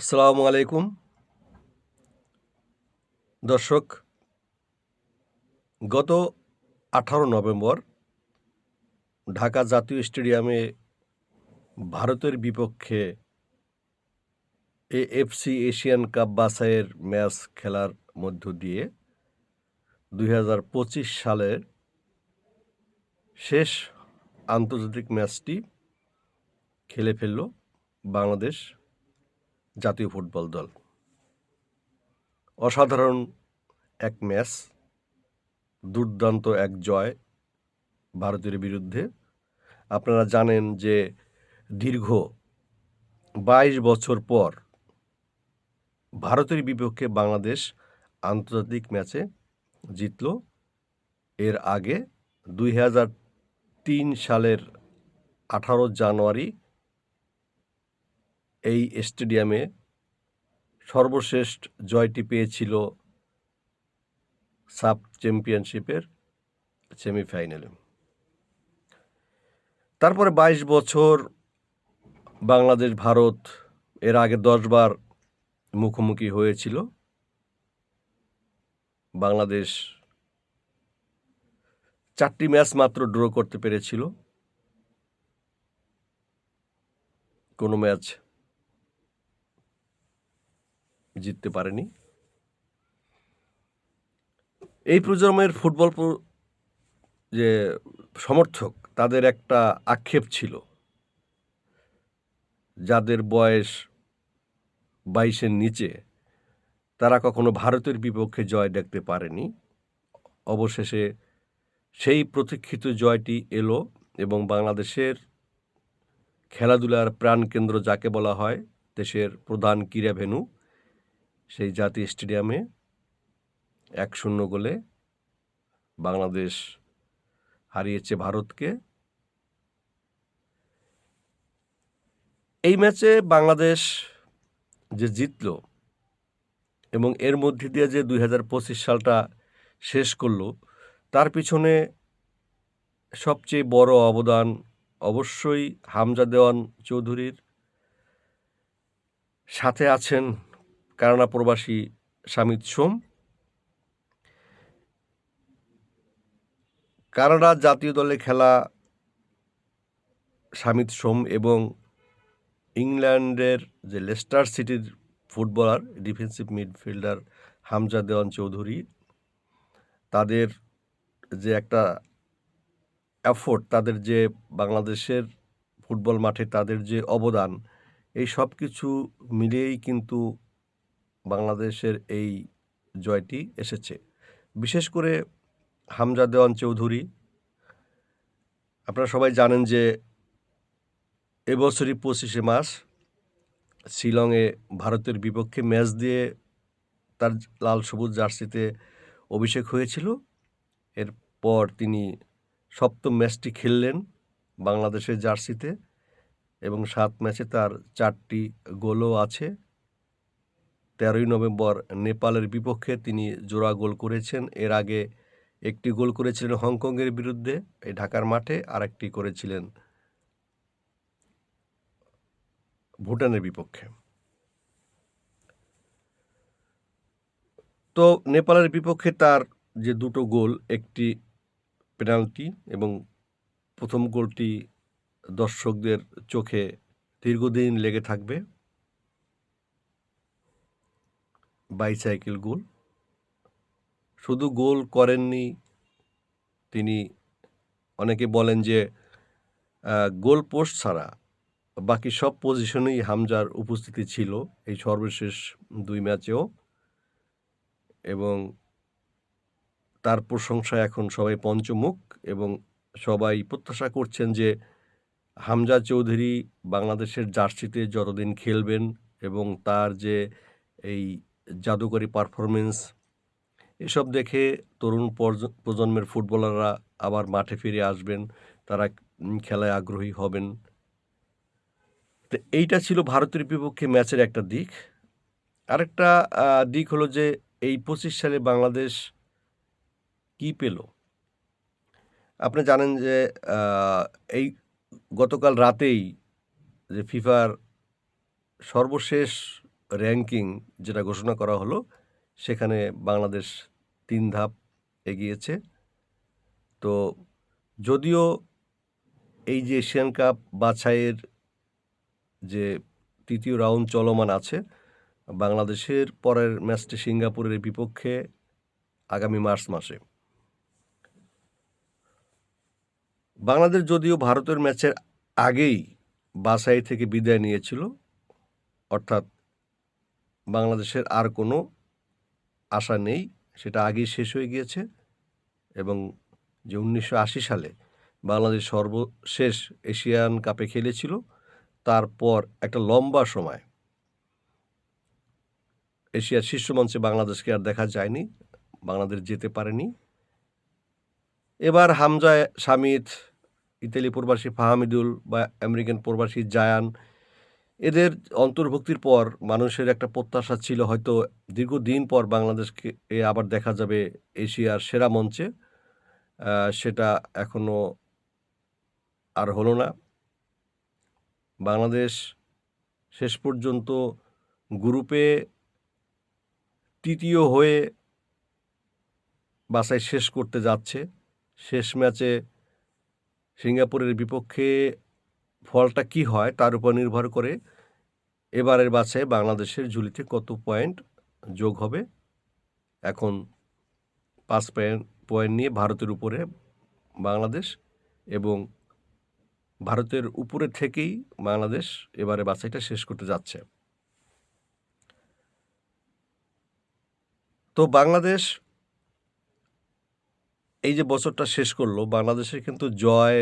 আসসালামু আলাইকুম। দর্শক, গত আঠারো নভেম্বর ঢাকা জাতীয় স্টেডিয়ামে ভারতের বিপক্ষে এএফসি এশিয়ান কাপ বাছাইয়ের ম্যাচ খেলার মধ্য দিয়ে দু হাজার পঁচিশ সালের শেষ আন্তর্জাতিক ম্যাচটি খেলে ফেলল বাংলাদেশ। জাতীয় ফুটবল দল। অসাধারণ এক ম্যাচ, দুর্দান্ত এক জয় ভারতের বিরুদ্ধে। আপনারা জানেন যে দীর্ঘ বাইশ বছর পর ভারতের বিপক্ষে বাংলাদেশ আন্তর্জাতিক ম্যাচে জিতল। এর আগে দুই হাজার তিন সালের আঠারো জানুয়ারি এই স্টেডিয়ামে সর্বশেষ জয়টি পেয়েছিল সাব চ্যাম্পিয়নশিপের সেমিফাইনালে। তারপরে বাইশ বছর বাংলাদেশ, ভারত এর আগে দশবার মুখোমুখি হয়েছিল। বাংলাদেশ চারটি ম্যাচ মাত্র ড্র করতে পেরেছিল। কোনো ম্যাচ জিততে পারেনি। এই প্রজন্মের ফুটবল যে সমর্থক, তাদের একটা আক্ষেপ ছিল। যাদের বয়স বাইশের নিচে, তারা কখনো ভারতের বিপক্ষে জয় দেখতে পারেনি। অবশেষে সেই প্রতীক্ষিত জয়টি এলো এবং বাংলাদেশের খেলাধুলার প্রাণকেন্দ্র যাকে বলা হয়, দেশের প্রধান ক্রীড়া ভেন্যু সেই জাতীয় স্টেডিয়ামে এক শূন্য গোলে বাংলাদেশ হারিয়েছে ভারতকে। এই ম্যাচে বাংলাদেশ যে জিতলো এবং এর মধ্যে দিয়ে যে দুই হাজার পঁচিশ সালটা শেষ করল, তার পিছনে সবচেয়ে বড় অবদান অবশ্যই হামজা দেওয়ান চৌধুরীর। সাথে আছেন কানাডা প্রবাসী সামিত সোম। কানাডা জাতীয় দলে খেলা সামিত সোম এবং ইংল্যান্ডের যে লেস্টার সিটির footballer, defensive midfielder Hamza Dewan Chowdhury, তাদের যে একটা অ্যাফোর্ট তাদের যে বাংলাদেশের ফুটবল মাঠে তাদের যে অবদান, এই সব কিছু মিলিয়েই কিন্তু বাংলাদেশের এই জয়টি এসেছে। বিশেষ করে হামজা দেওয়ান চৌধুরী, আপনারা সবাই জানেন যে এবছরই পঁচিশে মাস শিলংয়ে ভারতের বিপক্ষে ম্যাচ দিয়ে তার লাল সবুজ জার্সিতে অভিষেক হয়েছিল। এরপর তিনি সপ্তম ম্যাচটি খেললেন বাংলাদেশের জার্সিতে এবং সাত ম্যাচে তার চারটি গোলও আছে। তেরোই নভেম্বর নেপালের বিপক্ষে তিনি জোড়া গোল করেছেন। এর আগে একটি গোল করেছিলেন হংকংয়ের বিরুদ্ধে, এই ঢাকার মাঠে আর একটি করেছিলেন ভুটানের বিপক্ষে। তো নেপালের বিপক্ষে তার যে দুটো গোল, একটি পেনাল্টি এবং প্রথম গোলটি দর্শকদের চোখে দীর্ঘদিন লেগে থাকবে। Bicycle goal. শুধু গোল করেননি, তিনি অনেকে বলেন যে গোল পোস্ট ছাড়া বাকি সব পজিশনেই হামজার উপস্থিতি ছিল এই সর্বশেষ দুই ম্যাচেও। এবং তার প্রশংসা এখন সবাই পঞ্চমুখ এবং সবাই প্রত্যাশা করছেন যে, হামজা চৌধুরী বাংলাদেশের জার্সিতে যতদিন খেলবেন এবং তার যে এই জাদুকরী পারফরমেন্স, এসব দেখে তরুণ প্রজন্মের ফুটবলাররা আবার মাঠে ফিরে আসবেন, তারা খেলায় আগ্রহী হবেন। তো এইটা ছিল ভারতের বিপক্ষে ম্যাচের একটা দিক। আরেকটা দিক হলো যে এই পঁচিশ সালে বাংলাদেশ কি পেল? আপনি জানেন যে এই গতকাল রাতেই যে ফিফার সর্বশেষ র্যাঙ্কিং যেটা ঘোষণা করা হলো, সেখানে বাংলাদেশ তিন ধাপ এগিয়েছে। তো যদিও এই যে এশিয়ান কাপ বাছাইয়ের যে তৃতীয় রাউন্ড চলমান আছে, বাংলাদেশের পরের ম্যাচটি সিঙ্গাপুরের বিপক্ষে আগামী মার্চ মাসে। বাংলাদেশ যদিও ভারতের ম্যাচের আগেই বাছাই থেকে বিদায় নিয়েছিল, অর্থাৎ বাংলাদেশের আর কোনো আশা নেই। সেটা আগেই শেষ হয়ে গিয়েছে এবং যে উনিশশো আশি সালে বাংলাদেশ সর্বশেষ এশিয়ান কাপে খেলেছিল, তারপর একটা লম্বা সময় এশিয়ার শীর্ষ মঞ্চে বাংলাদেশকে আর দেখা যায়নি, বাংলাদেশ যেতে পারেনি। এবার হামজা সামিদ ইতালি প্রবাসী ফাহামিদুল বা আমেরিকান প্রবাসী জায়ান এদের অন্তর্ভুক্তির পর মানুষের একটা প্রত্যাশা ছিল হয়তো দীর্ঘদিন পর বাংলাদেশকে আবার দেখা যাবে এশিয়ার সেরা মঞ্চে। সেটা এখনও আর হলো না। বাংলাদেশ শেষ পর্যন্ত গ্রুপে তৃতীয় হয়ে বাসায় শেষ করতে যাচ্ছে। শেষ ম্যাচে সিঙ্গাপুরের বিপক্ষে ফলটা কি হয় তার উপর নির্ভর করে এবারের বাছাই বাংলাদেশের ঝুলিতে কত পয়েন্ট যোগ হবে। এখন পাঁচ পয়েন্ট পয়েন্ট নিয়ে ভারতের উপরে বাংলাদেশ এবং ভারতের উপরে থেকেই বাংলাদেশ এবারে বাছাইটা শেষ করতে যাচ্ছে। তো বাংলাদেশ এই যে বছরটা শেষ করল, বাংলাদেশের কিন্তু জয়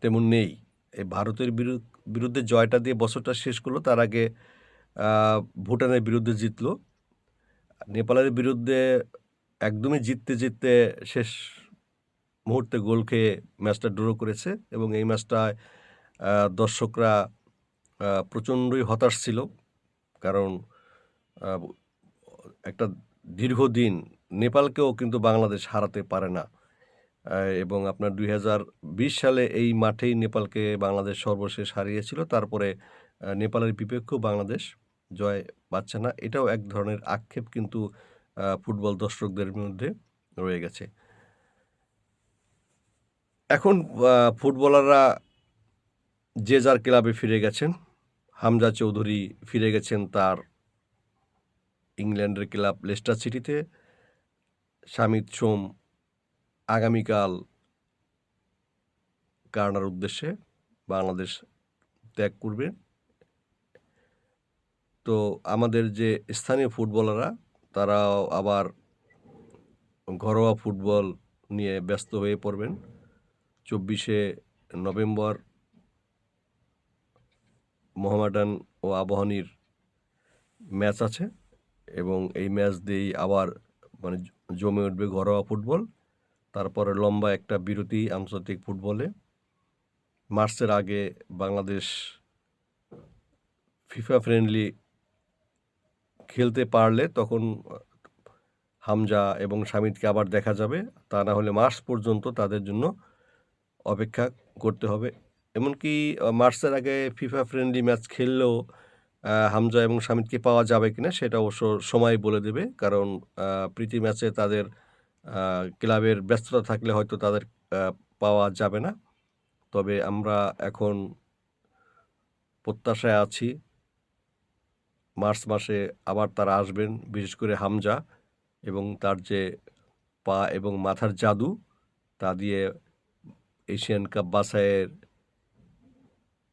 তেমন নেই। এই ভারতের বিরু- বিরুদ্ধে জয়টা দিয়ে বছরটা শেষ করল, তার আগে ভুটানের বিরুদ্ধে জিতল। নেপালের বিরুদ্ধে একদমই জিততে জিততে শেষ মুহূর্তে গোল খেয়ে ম্যাচটা ড্র করেছে এবং এই ম্যাচটায় দর্শকরা প্রচণ্ডই হতাশ ছিল। কারণ একটা দীর্ঘদিন নেপালকেও কিন্তু বাংলাদেশ হারাতে পারে না। এবং আপনার দুই হাজার বিশ সালে এই মাঠেই নেপালকে বাংলাদেশ সর্বশেষ হারিয়েছিল। তারপরে নেপালের বিপক্ষেও বাংলাদেশ জয় পাচ্ছে না। এটাও এক ধরনের আক্ষেপ কিন্তু ফুটবল দর্শকদের মধ্যে রয়ে গেছে। এখন ফুটবলাররা যে যার ক্লাবে ফিরে গেছেন, হামজা চৌধুরী ফিরে গেছেন তার ইংল্যান্ডের ক্লাব লেস্টার সিটিতে। শামিদ সোম আগামীকাল কানাডার উদ্দেশ্যে বাংলাদেশ ত্যাগ করবে। তো আমাদের যে স্থানীয় ফুটবলাররা, তারাও আবার ঘরোয়া ফুটবল নিয়ে ব্যস্ত হয়ে পড়বেন। চব্বিশে নভেম্বর মোহামেডান ও আবাহনীর ম্যাচ আছে এবং এই ম্যাচ দিয়েই আবার মানে জমে উঠবে ঘরোয়া ফুটবল। তারপরে লম্বা একটা বিরতি আন্তর্জাতিক ফুটবলে। মার্চের আগে বাংলাদেশ ফিফা ফ্রেন্ডলি খেলতে পারলে তখন হামজা এবং শামিদকে আবার দেখা যাবে। তা না হলে মার্চ পর্যন্ত তাদের জন্য অপেক্ষা করতে হবে। এমনকি মার্চের আগে ফিফা ফ্রেন্ডলি ম্যাচ খেললেও হামজা এবং শামিদকে পাওয়া যাবে কিনা সেটা অবশ্য সময় বলে দেবে। কারণ প্রীতি ম্যাচে তাদের ক্লাবের ব্যস্ততা থাকলে হয়তো তাদের পাওয়া যাবে না। তবে আমরা এখন প্রত্যাশায় আছি, মার্চ মাসে আবার তারা আসবেন, বিশেষ করে হামজা এবং তার যে পা এবং মাথার জাদু, তা দিয়ে এশিয়ান কাপ বাছাইয়ের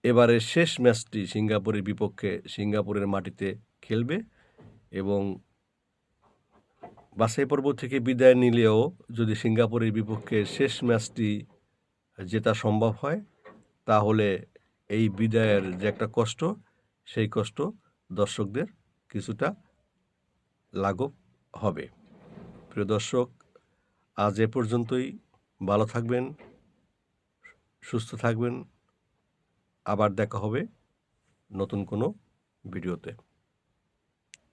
এবারের শেষ ম্যাচটি সিঙ্গাপুরের বিপক্ষে সিঙ্গাপুরের মাটিতে খেলবে এবং বাছাই পর্ব থেকে বিদায় নিলেও যদি সিঙ্গাপুরের বিপক্ষে শেষ ম্যাচটি জেতা সম্ভব হয়, তাহলে এই বিদায়ের যে একটা কষ্ট, সেই কষ্ট দর্শকদের কিছুটা লাঘব হবে। প্রিয় দর্শক, আজ এ পর্যন্তই। ভালো থাকবেন, সুস্থ থাকবেন। আবার দেখা হবে নতুন কোনো ভিডিওতে।